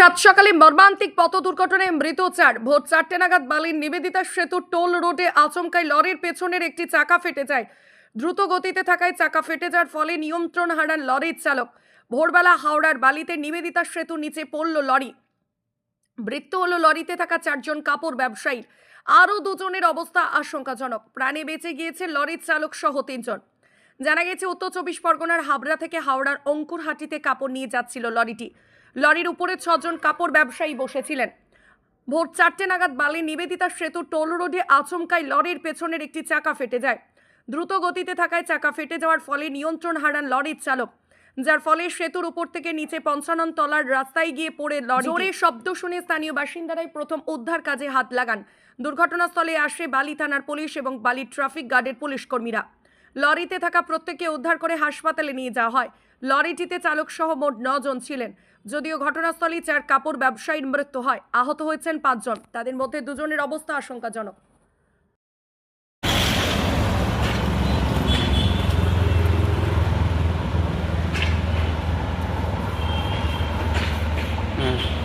সাত সকালে মর্মান্তিক পথ দুর্ঘটনায় মৃত চার। ভোর চারটে নাগাদ বালির নিবেদিতা সেতু টোল রোডে আচমকায় লরির পেছনের একটি চাকা ফেটে যায়। দ্রুত গতিতে থাকায় চাকা ফেটে যাওয়ার ফলে নিয়ন্ত্রণ হারান লরির চালক। ভোরবেলা হাওড়ার বালিতে নিবেদিতা সেতু নিচে পড়ল লরি। মৃত্যু হলো লরিতে থাকা চারজন কাপড় ব্যবসায়ীর আরও দুজনের অবস্থা আশঙ্কাজনক। প্রাণে বেঁচে গিয়েছে লরির চালক সহ তিনজন। জানা গেছে, উত্তর চব্বিশ পরগনার হাবড়া থেকে হাওড়ার অঙ্কুরহাটিতে কাপড় নিয়ে যাচ্ছিল লরিটি। লরির উপরে ছজন কাপড় ব্যবসায়ী বসেছিলেন। ভোর চারটে নাগাদ বালি নিবেদিতা সেতু টোল রোডে আচমকায় লরির পেছনের একটি চাকা ফেটে যায়। দ্রুত গতিতে থাকায় চাকা ফেটে যাওয়ার ফলে নিয়ন্ত্রণ হারান লরির চালক, যার ফলে সেতুর উপর থেকে নিচে পঞ্চানন তলার রাস্তায় গিয়ে পড়ে লরি শব্দ শুনে স্থানীয় বাসিন্দারাই প্রথম উদ্ধার কাজে হাত লাগান। দুর্ঘটনাস্থলে আসে বালি থানার পুলিশ এবং বালি ট্রাফিক গার্ডের পুলিশ কর্মীরা। লরিতে থাকা প্রত্যেককে উদ্ধার করে হাসপাতালে নিয়ে যাওয়া হয়। লরিটিতে চালকসহ মোট নজন ছিলেন। যদিও ঘটনাস্থলেই চার কাপড় ব্যবসায়ীর মৃত্যু হয়। আহত হয়েছেন পাঁচজন। তাদের মধ্যে দুজনের অবস্থা আশঙ্কাজনক। হ্যাঁ